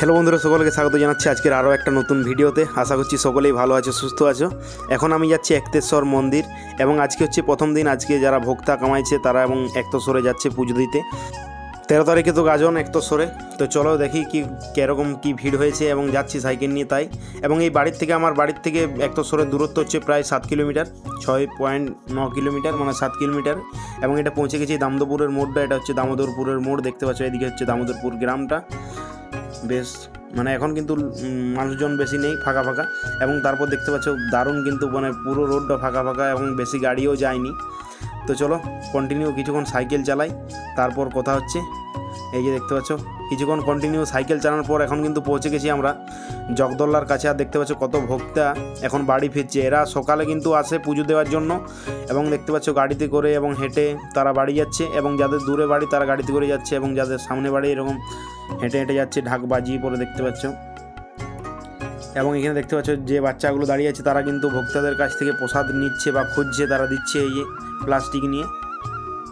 Hello বন্ধুরা, সকলকে স্বাগত জানাচ্ছি আজকের আরও একটা নতুন ভিডিওতে। আশা করছি সকলেই ভালো আছো, সুস্থ আছো। এখন আমি যাচ্ছি একতেশ্বর মন্দির এবং আজকে হচ্ছে প্রথম দিন। আজকে যারা ভোক্তা কামাইছে, তারা এবং একতেশ্বরে যাচ্ছে পুজো দিতে। তেরো তারিখে তো গাজন একতেশ্বরে। তো চলো দেখি কি, কীরকম কি ভিড় হয়েছে এবং যাচ্ছি সাইকেল নিয়ে তাই। এবং এই বাড়ির থেকে, আমার বাড়ির থেকে একতেশ্বরের দূরত্ব হচ্ছে প্রায় সাত কিলোমিটার। ছয় পয়েন্ট ন কিলোমিটার মানে সাত কিলোমিটার। এবং এটা পৌঁছে গেছি দামোদরপুরের মোড়টা। এটা হচ্ছে দামোদরপুরের মোড়, দেখতে পাচ্ছ, এদিকে হচ্ছে দামোদরপুর গ্রামটা। বেশ মানে এখন কিন্তু মানুষজন বেশি নেই, ফাঁকা ফাঁকা। এবং তারপর দেখতে পাচ্ছ, দারুণ কিন্তু মানে পুরো রোডটা ফাঁকা ফাঁকা এবং বেশি গাড়িও যায়নি। তো চলো কন্টিনিউ কিছুক্ষণ সাইকেল চালাই, তারপর কথা হচ্ছে। এই যে দেখতে পাচ্ছ, কিছুক্ষণ কন্টিনিউ সাইকেল চালানোর পর এখন কিন্তু পৌঁছে গেছি আমরা। জগদল্লার কাছে আর দেখতে পাচ্ছ কত ভক্তা এখন বাড়ি ফিরছে। এরা সকালে কিন্তু আসে পুজো দেওয়ার জন্য এবং দেখতে পাচ্ছ গাড়িতে করে এবং হেঁটে তারা বাড়ি যাচ্ছে এবং যাদের দূরে বাড়ি তারা গাড়িতে করে যাচ্ছে এবং যাদের সামনে বাড়ি এরকম হেঁটে হেঁটে যাচ্ছে ঢাক বাজিয়ে পরে দেখতে পাচ্ছ। এবং এখানে দেখতে পাচ্ছ যে বাচ্চাগুলো দাঁড়িয়ে আছে তারা কিন্তু ভক্তদের কাছ থেকে প্রসাদ নিচ্ছে বা খুঁজছে, তারা দিচ্ছে এই যে প্লাস্টিক নিয়ে।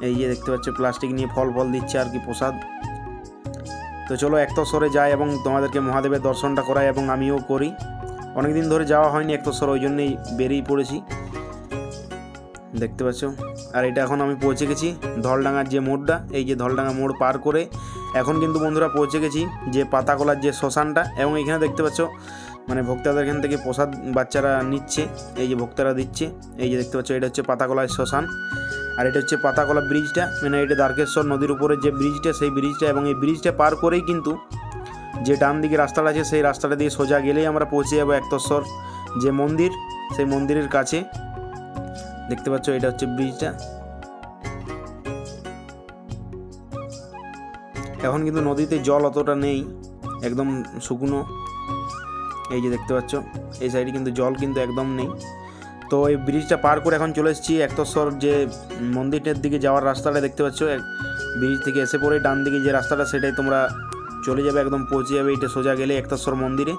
এই যে দেখতে পাচ্ছ, প্লাস্টিক নিয়ে ফল ফল দিচ্ছে আর কি প্রসাদ। তো চলো একতসরে যাই এবং তোমাদেরকে মহাদেবের দর্শনটা করাই এবং আমিও করি। অনেক দিন ধরে যাওয়া হয়নি একতসর ওই জন্যই বেরিয়ে পড়েছি। দেখতে পাচ্ছ? আর এটা এখন আমি পৌঁছে গেছি ধলডাঙ্গার যে মোড়টা, এই যে ধলডাঙ্গা মোড় পার করে এখন কিন্তু বন্ধুরা পৌঁছে গেছি যে পাতাকলার যে শ্মশানটা এবং এখানে দেখতে পাচ্ছ মানে ভক্তাদের এখান থেকে প্রসাদ বাচ্চারা নিচ্ছে, এই যে ভক্তারা দিচ্ছে, এই যে দেখতে পাচ্ছ, এটা হচ্ছে পাতাকলার শ্মশান। আর এটা হচ্ছে পাতাকলা ব্রিজটা মানে এটা দ্বারকেশ্বর নদীর উপরে যে ব্রিজটা, সেই ব্রিজটা এবং এই ব্রিজটা পার করেই কিন্তু যে ডান দিকে রাস্তাটা আছে, সেই রাস্তাটা দিয়ে সোজা গেলেই আমরা পৌঁছে যাব একতশ্বর যে মন্দির, সেই মন্দিরের কাছে। দেখতে পাচ্ছ, এটা হচ্ছে ব্রিজটা। এখন কিন্তু নদীতে জল অতটা নেই, একদম শুকনো। এই যে দেখতে পাচ্ছ, এই সাইডে কিন্তু জল কিন্তু একদম নেই। তো এই ব্রিজটা পার করে এখন চলে এসেছি একতশ্বর যে মন্দিরটার দিকে যাওয়ার রাস্তাটা দেখতে পাচ্ছ। ব্রিজ থেকে এসে পরে ডান দিকে যে রাস্তাটা, সেটাই তোমরা চলে যাবে, একদম পৌঁছে যাবে এটা সোজা গেলে একতশ্বর মন্দিরে।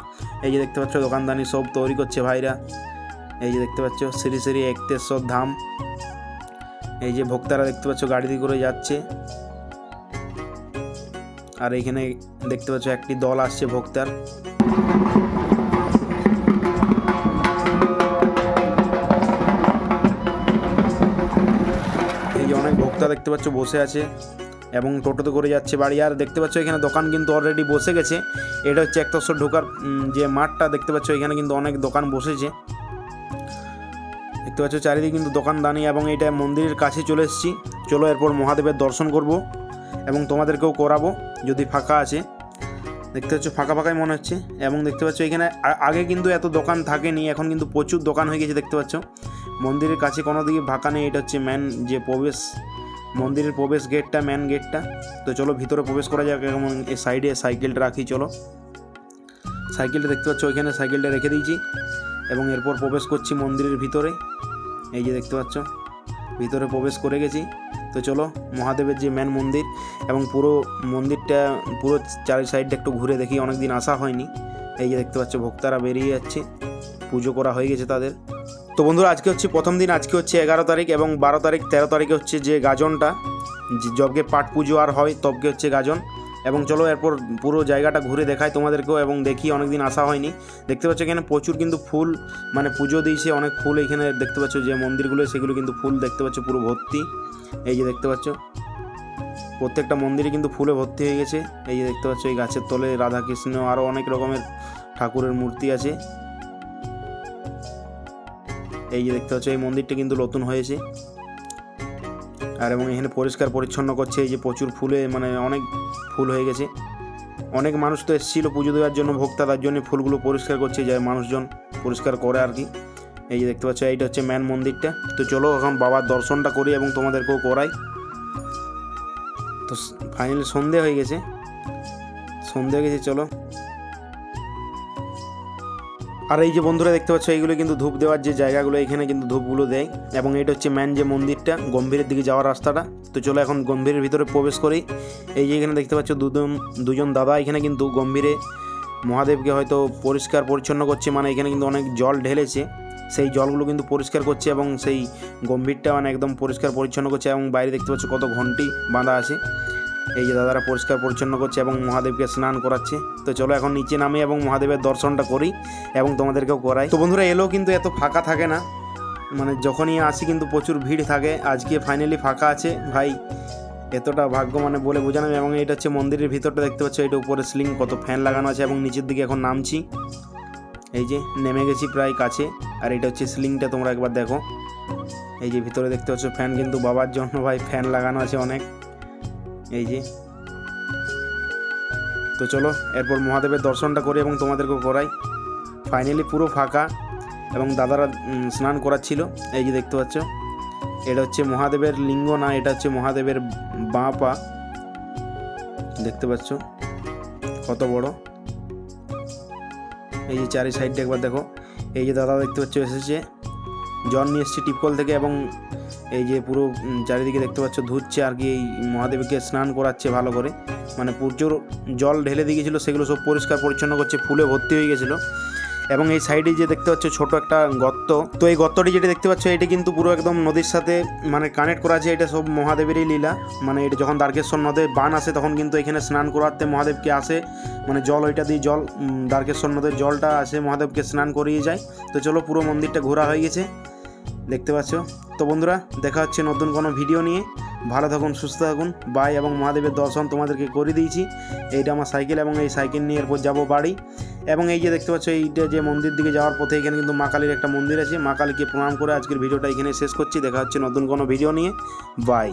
এই যে দেখতে পাচ্ছ দোকানদানি সব তৈরি করছে ভাইরা। এই যে দেখতে পাচ্ছ শ্রী শ্রী একতেশ্বর ধাম। এই যে ভক্তারা দেখতে পাচ্ছ গাড়িতে করে যাচ্ছে। আর এখানে দেখতে পাচ্ছ একটি দল আসছে ভক্তার। ভক্তা দেখতে পাচ্ছ বসে আছে এবং টোটোতে করে যাচ্ছে বাড়ি। আর দেখতে পাচ্ছ এখানে দোকান কিন্তু অলরেডি বসে গেছে। এটা হচ্ছে একতশ্বর ঢোকার যে মাঠটা দেখতে পাচ্ছ, এখানে কিন্তু অনেক দোকান বসেছে। দেখতে পাচ্ছ চারিদিকে কিন্তু দোকান দানি এবং এটা মন্দিরের কাছে চলে এসেছি। চলো এরপর মহাদেবের দর্শন করব এবং তোমাদেরকেও করাবো, যদি ফাঁকা আছে। দেখতে পাচ্ছ ফাঁকা ফাঁকাই মনে হচ্ছে। এবং দেখতে পাচ্ছ এখানে আগে কিন্তু এত দোকান থাকেনি, এখন কিন্তু প্রচুর দোকান হয়ে গেছে দেখতে পাচ্ছ। মন্দিরের কাছে কোনো দিকে ফাঁকা নেই, এটা হচ্ছে ম্যান যে প্রবেশ, মন্দিরের প্রবেশ গেটটা ম্যান গেটটা তো চলো ভিতরে প্রবেশ করা যাক এবং এই সাইডে সাইকেলটা রাখি, চলো। সাইকেলটা দেখতে পাচ্ছ, ওইখানে সাইকেলটা রেখে দিয়েছি। এবং এরপর প্রবেশ করছি মন্দিরের ভিতরে। এই যে দেখতে পাচ্ছ, ভিতরে প্রবেশ করে গেছি। তো চলো, মহাদেবের যে মেন মন্দির এবং পুরো মন্দিরটা, পুরো চারি সাইডটা একটু ঘুরে দেখি অনেক দিন আসা হয়নি। এই যে দেখতে পাচ্ছ, ভক্তারা বেরিয়ে যাচ্ছে। পুজো করা হয়ে গেছে তাদের। তো বন্ধুরা, আজকে হচ্ছে প্রথম দিন, আজকে হচ্ছে এগারো তারিখ এবং বারো তারিখ, তেরো তারিখে হচ্ছে যে গাজনটা যবকে পাট পুজো আর হয়, তবকে হচ্ছে গাজন। এবং চলো এরপর পুরো জায়গাটা ঘুরে দেখায় তোমাদেরকেও এবং দেখি, অনেকদিন আসা হয়নি। দেখতে পাচ্ছ এখানে প্রচুর কিন্তু ফুল মানে পুজো দিয়েছে অনেক ফুল এখানে দেখতে পাচ্ছ, যে মন্দিরগুলো, সেগুলো কিন্তু ফুল দেখতে পাচ্ছ, পুরো ভর্তি। এই যে দেখতে পাচ্ছ, প্রত্যেকটা মন্দিরে কিন্তু ফুলে ভর্তি হয়ে গেছে। এই যে দেখতে পাচ্ছ, এই গাছের তলে রাধাকৃষ্ণ আরও অনেক রকমের ঠাকুরের মূর্তি আছে। এই যে দেখতে পাচ্ছ, এই মন্দিরটা কিন্তু নতুন হয়েছে। আর এবং এখানে পরিষ্কার পরিচ্ছন্ন করছে, এই যে প্রচুর ফুলে মানে অনেক ফুল হয়ে গেছে। অনেক মানুষ তো এসেছিল পুজো দেওয়ার জন্য, ভোক্তা তার জন্য ফুলগুলো পরিষ্কার করছে যায় মানুষজন পরিষ্কার করে আর কি। এই যে দেখতে পাচ্ছ, এইটা হচ্ছে ম্যান মন্দিরটা। তো চলো এখন বাবার দর্শনটা করি এবং তোমাদেরকেও করাই। তো ফাইনালি সন্ধে হয়ে গেছে। সন্ধে হয়ে গেছে, চলো। আর এই যে বন্ধুরা দেখতে পাচ্ছ, এইগুলো কিন্তু ধূপ দেওয়ার যে জায়গাগুলো, এখানে কিন্তু ধূপগুলো দেয়। এবং এটা হচ্ছে ম্যান যে মন্দিরটা, গম্ভীরের দিকে যাওয়ার রাস্তাটা। তো চলো এখন গম্ভীরের ভিতরে প্রবেশ করি। এই যে এখানে দেখতে পাচ্ছ দুজন দুজন দাদা এখানে কিন্তু গম্ভীরে। মহাদেবকে হয়তো পরিষ্কার পরিচ্ছন্ন করছে মানে এখানে কিন্তু অনেক জল ঢেলেছে। সেই জলগুলো কিন্তু পরিষ্কার করছে এবং সেই গম্ভীরটা মানে একদম পরিষ্কার পরিচ্ছন্ন করছে। এবং বাইরে দেখতে পাচ্ছ কত ঘন্টি বাঁধা আছে। এই যে দাদারা পরিষ্কার পরিচ্ছন্ন করছে এবং মহাদেবকে স্নান করাচ্ছে। তো চলো এখন নিচে নামি এবং মহাদেবের দর্শনটা করি এবং তোমাদেরকেও করাই। তো বন্ধুরা এলেও কিন্তু এত ফাঁকা থাকে না। মানে যখনই আসি কিন্তু প্রচুর ভিড় থাকে। আজকে ফাইনালি ফাঁকা আছে। ভাই, এতটা ভাগ্য মানে বলে বোঝানো এবং এটা হচ্ছে মন্দিরের ভিতরটা দেখতে পাচ্ছ। এটা উপরে স্লিং কত ফ্যান লাগানো আছে এবং নিচের দিকে এখন নামছি। এই যে নেমে গেছি প্রায় কাছে। আর এটা হচ্ছে স্লিংটা তোমরা একবার দেখো। এই যে ভিতরে দেখতে পাচ্ছ ফ্যান কিন্তু বাবার জন্য ভাই ফ্যান লাগানো আছে অনেক। এই যে। তো চলো, এরপর মহাদেবের দর্শনটা করি এবং তোমাদেরকেও করাই। ফাইনালি পুরো ফাঁকা এবং দাদারা স্নান করাচ্ছিল। এই যে দেখতে পাচ্ছ, এটা হচ্ছে মহাদেবের লিঙ্গ না, এটা হচ্ছে মহাদেবের বাঁ পা দেখতে পাচ্ছ, কত বড়। এই যে চারি সাইডটা একবার দেখো। এই যে দাদা দেখতে পাচ্ছ, এসেছে। জল নিয়ে এসছে টিপকল থেকে এবং এই যে পুরো চারিদিকে দেখতে পাচ্ছ ধুচ্ছে আর কি, এই মহাদেবকে স্নান করাচ্ছে ভালো করে। মানে প্রচুর জল ঢেলে দিয়ে গেছিল সেগুলো সব পরিষ্কার পরিচ্ছন্ন করছে, ফুলে ভর্তি হয়ে গেছিল। এবং এই সাইডে যে দেখতে পাচ্ছ ছোট একটা গর্ত। তো এই গর্তটি যেটা দেখতে পাচ্ছ, এটা কিন্তু পুরো একদম নদীর সাথে মানে কানেক্ট করা আছে। এটা সব মহাদেবেরই লীলা। মানে এটা যখন দ্বারকেশ্বর নদে বান আসে, তখন কিন্তু এখানে স্নান করাতে মহাদেবকে আসে। মানে জল, ওইটা দিয়ে জল দ্বারকেশ্বর নদের জলটা আসে, মহাদেবকে স্নান করিয়ে যায়। তো চলো পুরো মন্দিরটা ঘোরা হয়ে গেছে। দেখতে পাচ্ছ? তো বন্ধুরা, দেখা হচ্ছে নতুন কোনো ভিডিও নিয়ে। ভালো থাকুন, সুস্থ থাকুন। বাই এবং মহাদেবের দর্শন তোমাদেরকে করে দিয়েছি। এইটা আমার সাইকেল এবং এই সাইকেল নিয়ে এরপর যাব বাড়ি। এবং এই যে দেখতে পাচ্ছ এইটা যে মন্দির দিকে যাওয়ার পথে এখানে কিন্তু মা কালীর একটা মন্দির আছে। মা কালীকে প্রণাম করে আজকের ভিডিওটা এখানে শেষ করছি। দেখা হচ্ছে নতুন কোনো ভিডিও নিয়ে। বাই